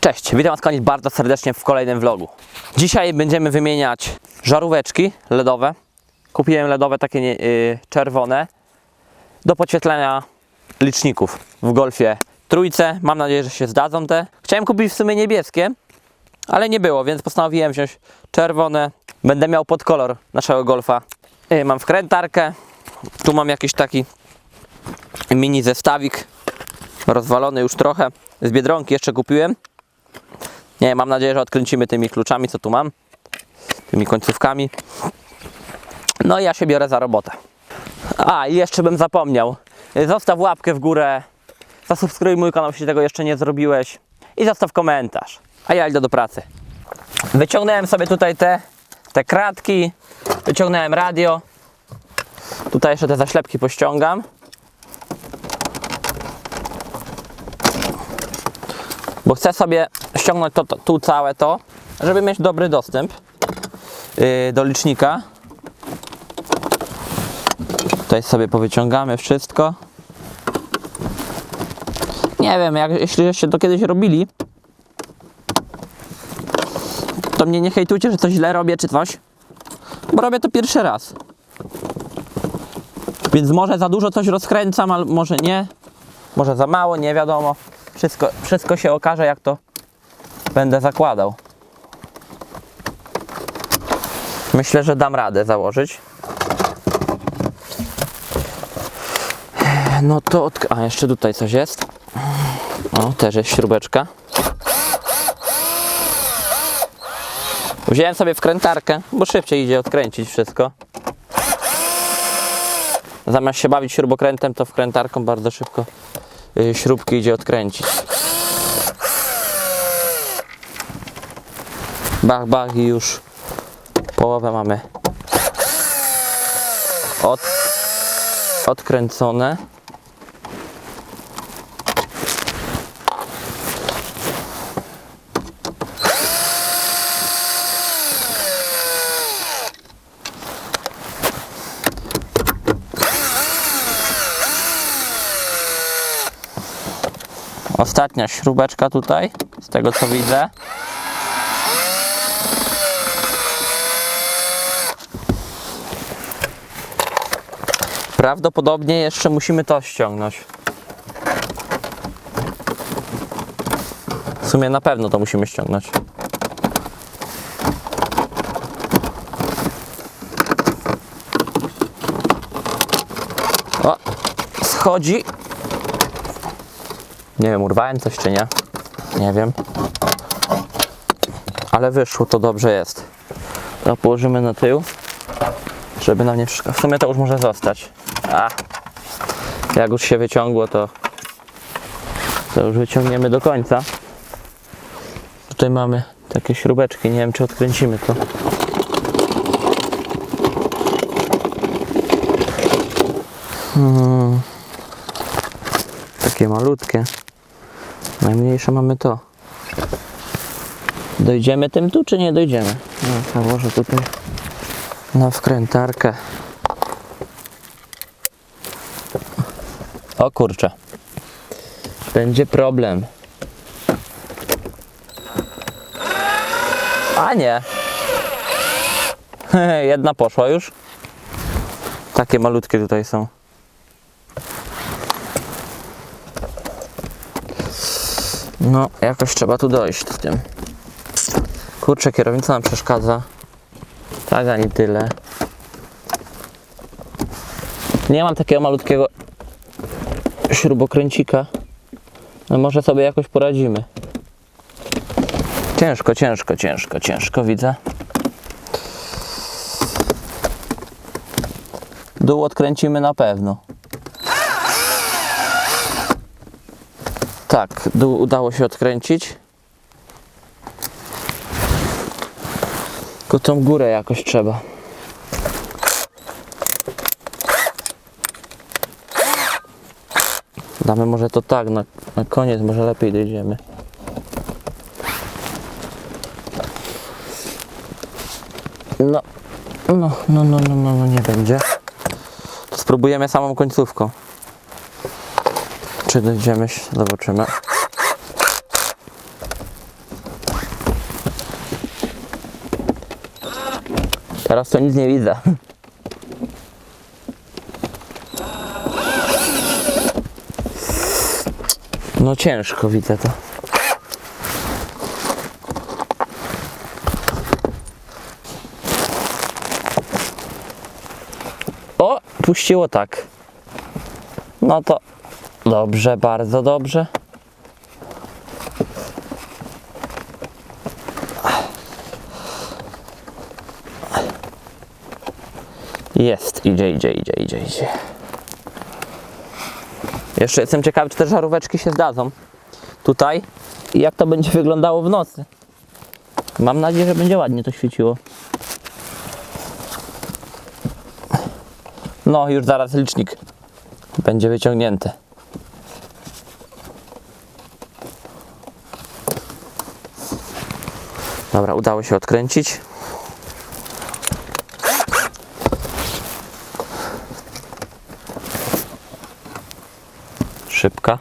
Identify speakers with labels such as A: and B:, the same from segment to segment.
A: Cześć, witam Was bardzo serdecznie w kolejnym vlogu. Dzisiaj będziemy wymieniać żaróweczki LEDowe. Kupiłem LEDowe takie nie, y, czerwone do podświetlenia liczników w Golfie trójce. Mam nadzieję, że się zdadzą te. Chciałem kupić w sumie niebieskie, ale nie było, więc postanowiłem wziąć czerwone. Będę miał pod kolor naszego Golfa. Y, mam wkrętarkę, tu mam jakiś taki mini zestawik rozwalony już trochę. Z Biedronki jeszcze kupiłem. Nie, mam nadzieję, że odkręcimy tymi kluczami, co tu mam. Tymi końcówkami. No i ja się biorę za robotę. A, i jeszcze bym zapomniał. Zostaw łapkę w górę. Zasubskrybuj mój kanał, jeśli tego jeszcze nie zrobiłeś. I zostaw komentarz. A ja idę do pracy. Wyciągnąłem sobie tutaj te, te kratki. Wyciągnąłem radio. Tutaj jeszcze te zaślepki pościągam. Bo chcę sobie ściągnąć to, to, tu całe to, żeby mieć dobry dostęp yy, do licznika. Tutaj sobie powyciągamy wszystko. Nie wiem, jak, jeśli jeszcze to kiedyś robili, to mnie nie hejtujcie, że coś źle robię czy coś, bo robię to pierwszy raz. Więc może za dużo coś rozkręcam, ale może nie. Może za mało, nie wiadomo. Wszystko, wszystko się okaże, jak to będę zakładał. Myślę, że dam radę założyć. No to od... A, jeszcze tutaj coś jest. O, też jest śrubeczka. Wziąłem sobie wkrętarkę, bo szybciej idzie odkręcić wszystko. Zamiast się bawić śrubokrętem, to wkrętarką bardzo szybko śrubki idzie odkręcić. Bach, bach i już połowę mamy od, odkręcone. Ostatnia śrubeczka tutaj, z tego co widzę. Prawdopodobnie jeszcze musimy to ściągnąć. W sumie na pewno to musimy ściągnąć. O, schodzi. Nie wiem, urwałem coś czy nie. Nie wiem. Ale wyszło, to dobrze jest. To położymy na tył, żeby nam nie przeszkadzało. W sumie to już może zostać. A, jak już się wyciągło, to, to już wyciągniemy do końca. Tutaj mamy takie śrubeczki, nie wiem czy odkręcimy to. Hmm. Takie malutkie. Najmniejsze mamy to. Dojdziemy tym tu, czy nie dojdziemy? No, założę tutaj na wkrętarkę. O kurczę. Będzie problem. A nie. Jedna poszła już. Takie malutkie tutaj są. No, jakoś trzeba tu dojść z tym. Kurczę, kierownica nam przeszkadza. Tak, ani tyle. Nie mam takiego malutkiego śrubokręcika. No może sobie jakoś poradzimy. Ciężko, ciężko, ciężko, ciężko widzę. Dół odkręcimy na pewno. Tak, udało się odkręcić. Tylko tą górę jakoś trzeba. Damy może to tak, na, na koniec może lepiej dojdziemy. No, no, no, no, no, no, no nie będzie. Spróbujemy samą końcówką. Czy dojdziemy się, zobaczymy. Teraz to nic nie widzę. No ciężko widzę to. O, puściło tak. No to dobrze, bardzo dobrze. Jest, idzie, idzie, idzie, idzie, idzie. Jeszcze jestem ciekawy, czy te żaróweczki się zdadzą tutaj i jak to będzie wyglądało w nocy. Mam nadzieję, że będzie ładnie to świeciło. No, już zaraz licznik będzie wyciągnięty. Dobra, udało się odkręcić. Szybka.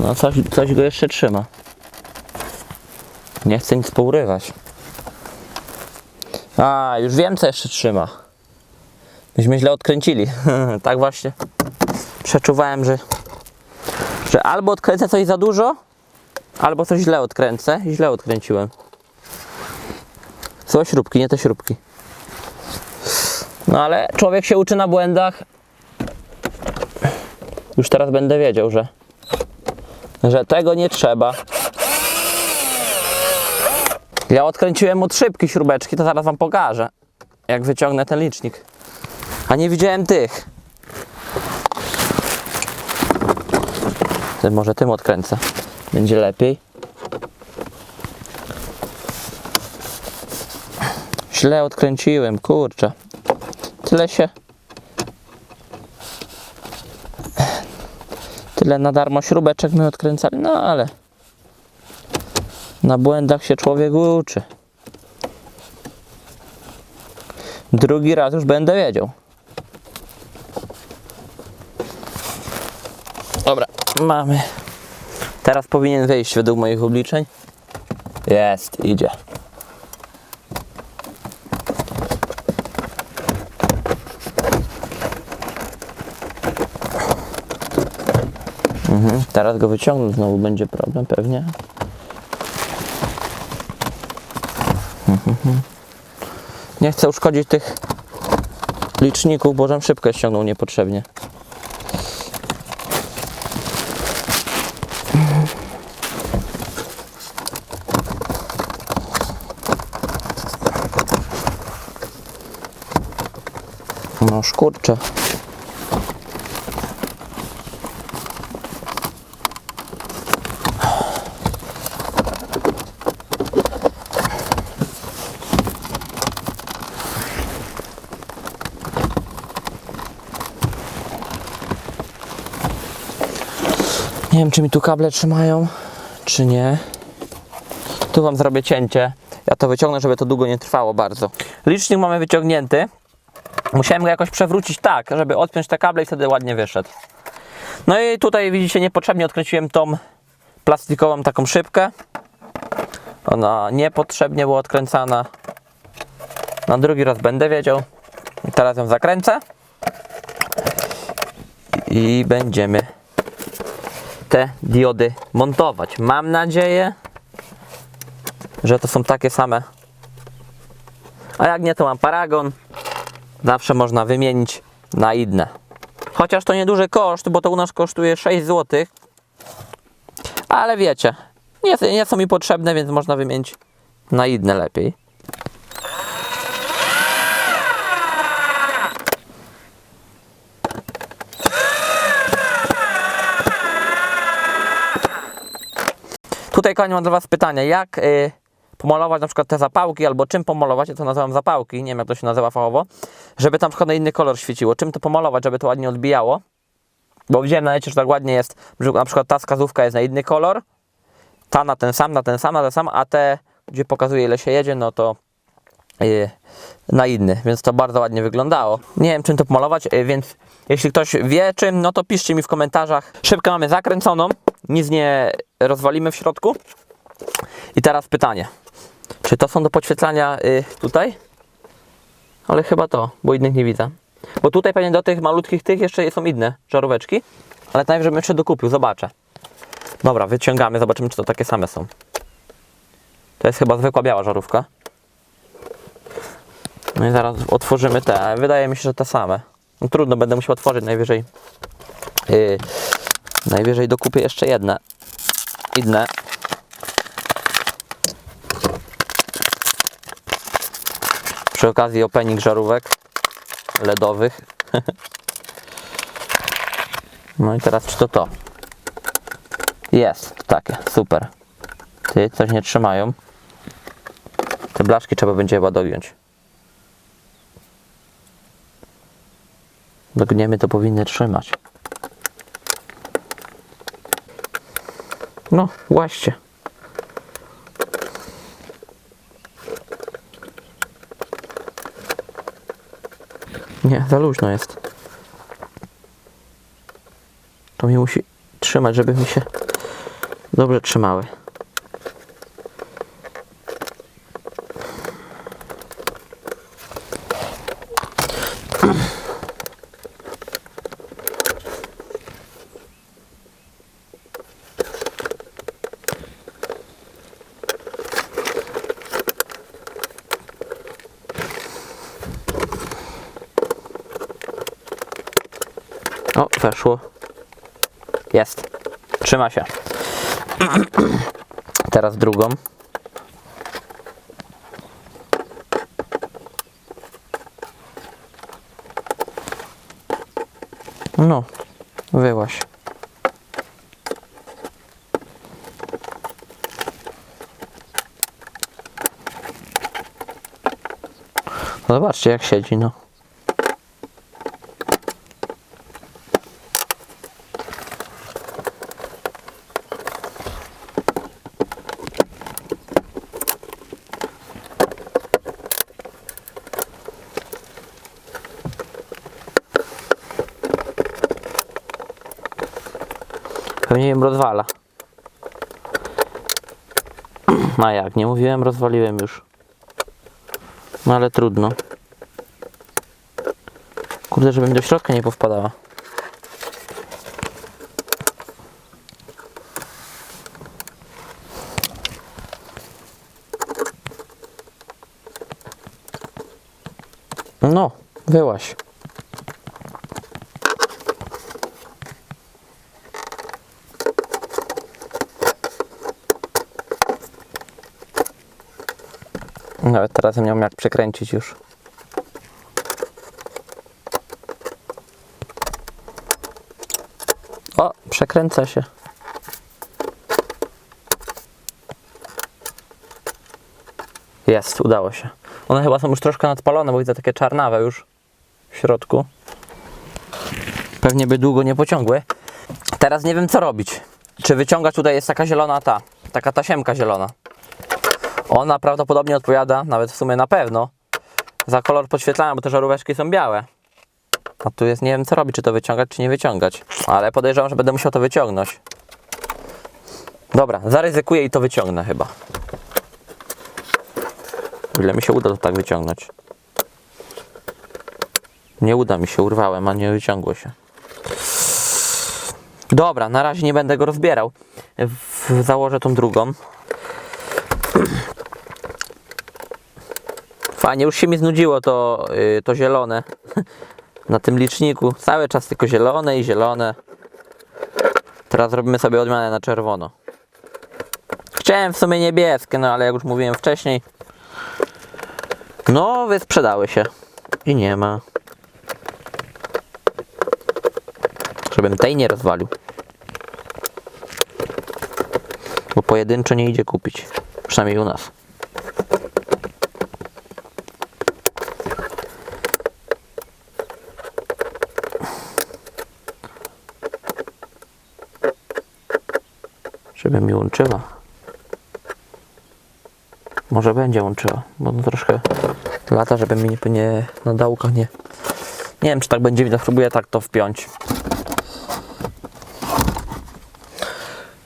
A: No coś, coś go jeszcze trzyma. Nie chcę nic pourywać. A, już wiem co jeszcze trzyma. Myśmy źle odkręcili. tak właśnie. Przeczuwałem, że, że albo odkręcę coś za dużo, albo coś źle odkręcę. Źle odkręciłem. Są śrubki, nie te śrubki. No ale człowiek się uczy na błędach. Już teraz będę wiedział, że, że tego nie trzeba. Ja odkręciłem od szybki śrubeczki, to zaraz wam pokażę, jak wyciągnę ten licznik. A nie widziałem tych. Może tym odkręcę. Będzie lepiej. Źle odkręciłem, kurczę. Tyle się. Tyle na darmo śrubeczek my odkręcali, no ale. Na błędach się człowiek uczy. Drugi raz już będę wiedział. Dobra, mamy. Teraz powinien wyjść według moich obliczeń. Jest, idzie. Mhm, teraz go wyciągnę, znowu będzie problem pewnie. Nie chcę uszkodzić tych liczników, bo żem szybko ściągnął niepotrzebnie. Szkurcze. Nie wiem, czy mi tu kable trzymają, czy nie. Tu Wam zrobię cięcie. Ja to wyciągnę, żeby to długo nie trwało bardzo. Licznik mamy wyciągnięty. Musiałem go jakoś przewrócić tak, żeby odpiąć te kable i wtedy ładnie wyszedł. No i tutaj widzicie, niepotrzebnie odkręciłem tą plastikową taką szybkę. Ona niepotrzebnie była odkręcana. Na drugi raz będę wiedział. Teraz ją zakręcę. I będziemy te diody montować. Mam nadzieję, że to są takie same. A jak nie, to mam paragon. Zawsze można wymienić na inne. Chociaż to nieduży koszt, bo to u nas kosztuje 6 zł. Ale wiecie, nie, nie są mi potrzebne, więc można wymienić na inne lepiej. Tutaj kochani mam dla Was pytanie, jak y, pomalować na przykład te zapałki, albo czym pomalować, ja to nazywam zapałki, nie wiem jak to się nazywa fachowo, żeby tam przykład na inny kolor świeciło, czym to pomalować, żeby to ładnie odbijało, bo widziałem na necie, że tak ładnie jest, że na przykład ta wskazówka jest na inny kolor, ta na ten sam, na ten sam, na ten sam, a te, gdzie pokazuje ile się jedzie, no to y, na inny, więc to bardzo ładnie wyglądało. Nie wiem czym to pomalować, y, więc jeśli ktoś wie czym, no to piszcie mi w komentarzach. Szybkę mamy zakręconą, nic nie rozwalimy w środku. I teraz pytanie. Czy to są do podświetlania y, tutaj? Ale chyba to, bo innych nie widzę. Bo tutaj pewnie do tych malutkich tych jeszcze są inne żaróweczki. Ale najpierw żebym jeszcze dokupił, zobaczę. Dobra, wyciągamy, zobaczymy czy to takie same są. To jest chyba zwykła biała żarówka. No i zaraz otworzymy te. Wydaje mi się, że te same. No trudno, będę musiał otworzyć najwyżej. Yy, najwyżej dokupię jeszcze jedne. Inne. Przy okazji opening żarówek LEDowych. no i teraz czy to to? Jest, takie, super. Ty, coś nie trzymają. Te blaszki trzeba będzie chyba dogiąć. Dogniemy to powinny trzymać. No, właśnie. Nie, za luźno jest. To mi musi trzymać, żeby mi się dobrze trzymały. O, weszło. Jest. Trzyma się. Teraz drugą. No, wyłaś. Zobaczcie jak siedzi, no. Pewnie ją rozwala. A jak, nie mówiłem, rozwaliłem już. No ale trudno. Kurde, żeby mi do środka nie powpadała. No, wyłaś. Nawet teraz nie wiem jak przekręcić już. O, przekręca się. Jest, udało się. One chyba są już troszkę nadpalone, bo widzę takie czarnawe już w środku. Pewnie by długo nie pociągły. Teraz nie wiem co robić. Czy wyciągać tutaj jest taka zielona ta, taka tasiemka zielona. Ona prawdopodobnie odpowiada, nawet w sumie na pewno, za kolor podświetlania, bo te żaróweczki są białe. A tu jest, nie wiem co robić, czy to wyciągać, czy nie wyciągać. Ale podejrzewam, że będę musiał to wyciągnąć. Dobra, zaryzykuję i to wyciągnę chyba. Ile mi się uda to tak wyciągnąć. Nie uda mi się, urwałem, a nie wyciągło się. Dobra, na razie nie będę go rozbierał. W, założę tą drugą. Fajnie, już się mi znudziło to, yy, to zielone na tym liczniku. Cały czas tylko zielone i zielone. Teraz robimy sobie odmianę na czerwono. Chciałem w sumie niebieskie, no ale jak już mówiłem wcześniej, no wysprzedały się i nie ma. Żebym tej nie rozwalił. Bo pojedynczo nie idzie kupić. Przynajmniej u nas. Żeby mi łączyła. Może będzie łączyła, bo troszkę lata, żeby mi nie, nie na dałkach nie. Nie wiem, czy tak będzie widać. Spróbuję tak to wpiąć.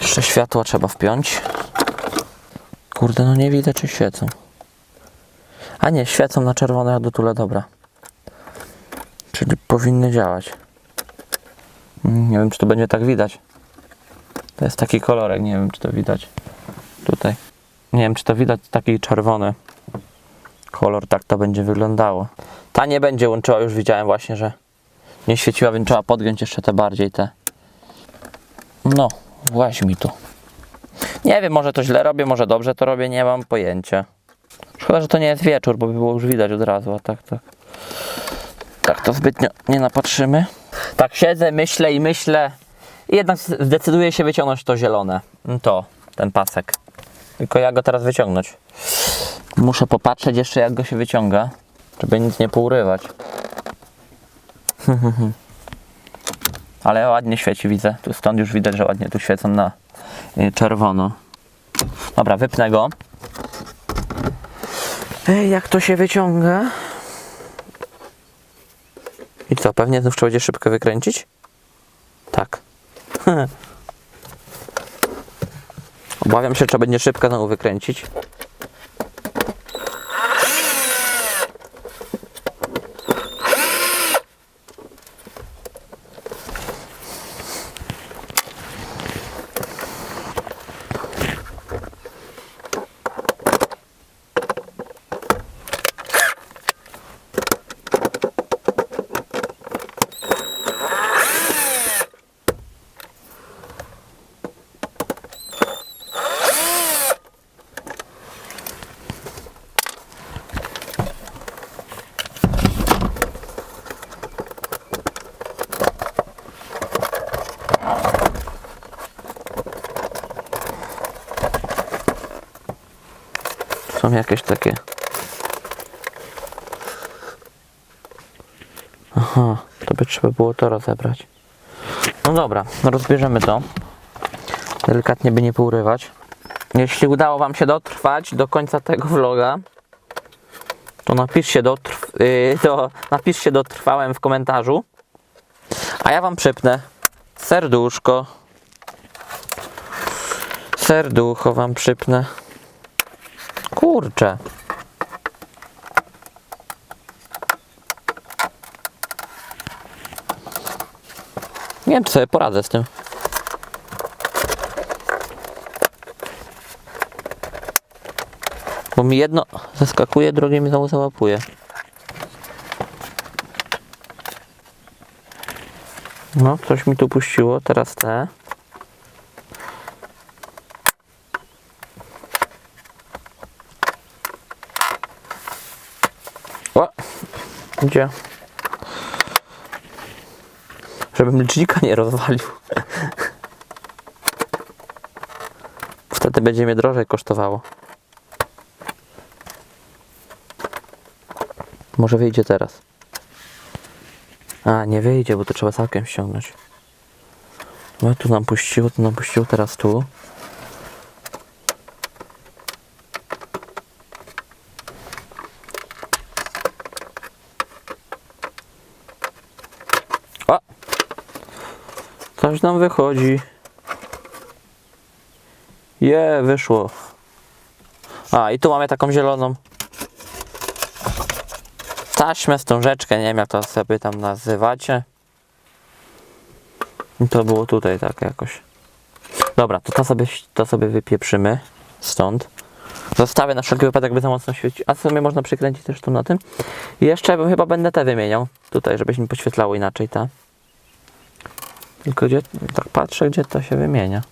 A: Jeszcze światło trzeba wpiąć. Kurde, no nie widzę czy świecą. A nie, świecą na czerwono, a do tule dobra. Czyli powinny działać. Nie wiem, czy to będzie tak widać. To jest taki kolorek, nie wiem, czy to widać. Tutaj. Nie wiem, czy to widać, taki czerwony kolor, tak to będzie wyglądało. Ta nie będzie łączyła, już widziałem właśnie, że nie świeciła, więc trzeba podgiąć jeszcze te bardziej te. No, właśnie mi tu. Nie wiem, może to źle robię, może dobrze to robię, nie mam pojęcia. Szkoda, że to nie jest wieczór, bo by było już widać od razu, a tak, tak. Tak to zbytnio nie napatrzymy. Tak siedzę, myślę i myślę. Jednak zdecyduję się wyciągnąć to zielone. To, ten pasek. Tylko jak go teraz wyciągnąć? Muszę popatrzeć jeszcze jak go się wyciąga, żeby nic nie pourywać. Ale ładnie świeci, widzę. Tu stąd już widać, że ładnie tu świecą na y, czerwono. Dobra, wypnę go. Ej, jak to się wyciąga? I co, pewnie znów trzeba będzie szybko wykręcić? Tak. Obawiam się, trzeba będzie szybko znowu wykręcić. Jakieś takie. Aha, to by trzeba było to rozebrać. No dobra, rozbierzemy to. Delikatnie by nie pourywać. Jeśli udało Wam się dotrwać do końca tego vloga, to napiszcie, dotrw, yy, to napiszcie dotrwałem w komentarzu. A ja Wam przypnę serduszko. Serducho Wam przypnę. Kurczę. Nie wiem, czy sobie poradzę z tym. Bo mi jedno zaskakuje, drugie mi znowu załapuje. No, coś mi tu puściło, teraz te. O! Gdzie? Żebym licznika nie rozwalił. Wtedy będzie mnie drożej kosztowało. Może wyjdzie teraz. A, nie wyjdzie, bo to trzeba całkiem ściągnąć. No tu nam puściło, tu nam puściło, teraz tu. Coś nam wychodzi. Je, wyszło. A, i tu mamy taką zieloną taśmę, wstążeczkę, nie wiem jak to sobie tam nazywacie. I to było tutaj tak jakoś. Dobra, to to sobie, to sobie wypieprzymy stąd. Zostawię na wszelki wypadek, by za mocno świeci. A sobie można przykręcić też tu na tym. I jeszcze chyba będę te wymieniał. Tutaj, żebyś mi poświetlało inaczej ta. Tylko gdzie, tak patrzę, gdzie to się wymienia.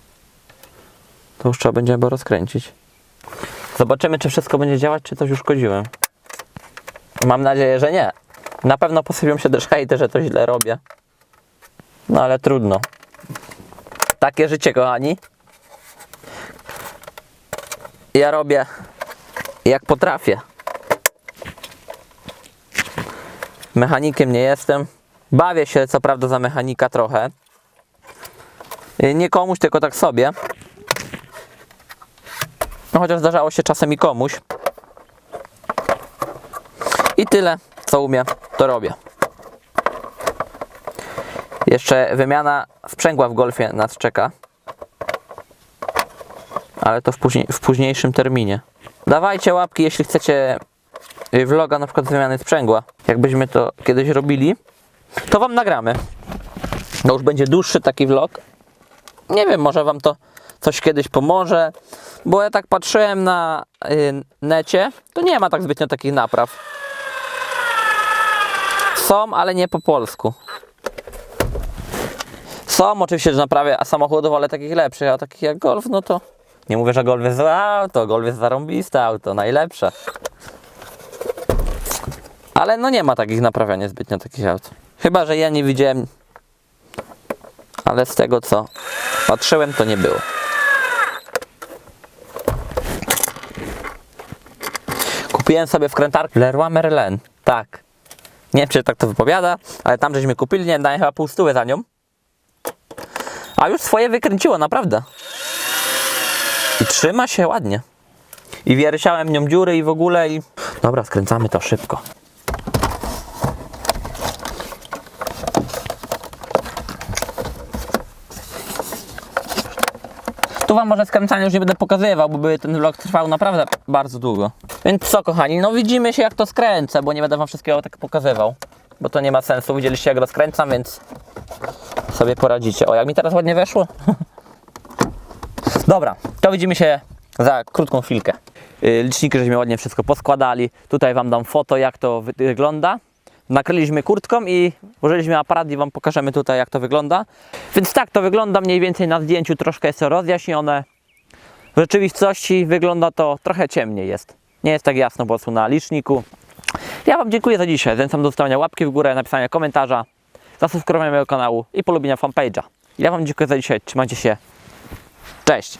A: To już trzeba będzie chyba rozkręcić. Zobaczymy, czy wszystko będzie działać, czy coś uszkodziłem. Mam nadzieję, że nie. Na pewno posypią się też hejty, że to źle robię. No ale trudno. Takie życie, kochani. Ja robię jak potrafię. Mechanikiem nie jestem. Bawię się co prawda za mechanika trochę. Nie komuś, tylko tak sobie. No chociaż zdarzało się czasem i komuś. I tyle, co umiem, to robię. Jeszcze wymiana sprzęgła w golfie nas czeka. ale to w, później, w późniejszym terminie. Dawajcie łapki, jeśli chcecie y, vloga na przykład z wymiany sprzęgła. Jakbyśmy to kiedyś robili, to wam nagramy. To już będzie dłuższy taki vlog. Nie wiem, może wam to coś kiedyś pomoże, bo ja tak patrzyłem na y, necie, to nie ma tak zbytnio takich napraw. Są, ale nie po polsku. Są oczywiście, naprawy samochodów, ale takich lepszych, a takich jak Golf, no to nie mówię, że Golf jest złe auto, Golf jest zarąbiste auto, najlepsze. Ale no nie ma takich naprawiania zbytnio takich aut. Chyba, że ja nie widziałem, ale z tego co patrzyłem, to nie było. Kupiłem sobie wkrętarkę Leroy Merlin, tak. Nie wiem, czy tak to wypowiada, ale tam żeśmy kupili, nie dałem chyba pół stówy za nią. A już swoje wykręciło, naprawdę. I trzyma się ładnie. I wierciałem nią dziury i w ogóle i... Dobra, skręcamy to szybko. Tu wam może skręcania już nie będę pokazywał, bo by ten vlog trwał naprawdę bardzo długo. Więc co kochani, no widzimy się jak to skręcę, bo nie będę wam wszystkiego tak pokazywał. Bo to nie ma sensu, widzieliście jak rozkręcam, więc sobie poradzicie. O, jak mi teraz ładnie weszło. Dobra, to widzimy się za krótką chwilkę. Yy, Liczniki żeśmy ładnie wszystko poskładali. Tutaj Wam dam foto, jak to wy- wygląda. Nakryliśmy kurtką i włożyliśmy aparat i Wam pokażemy tutaj, jak to wygląda. Więc tak to wygląda mniej więcej na zdjęciu, troszkę jest to rozjaśnione. W rzeczywistości wygląda to trochę ciemniej jest. Nie jest tak jasno po prostu na liczniku. Ja Wam dziękuję za dzisiaj. Zachęcam do zostawienia łapki w górę, napisania komentarza, zasubskrybowania mojego kanału i polubienia fanpage'a. Ja Wam dziękuję za dzisiaj. Trzymajcie się. Cześć!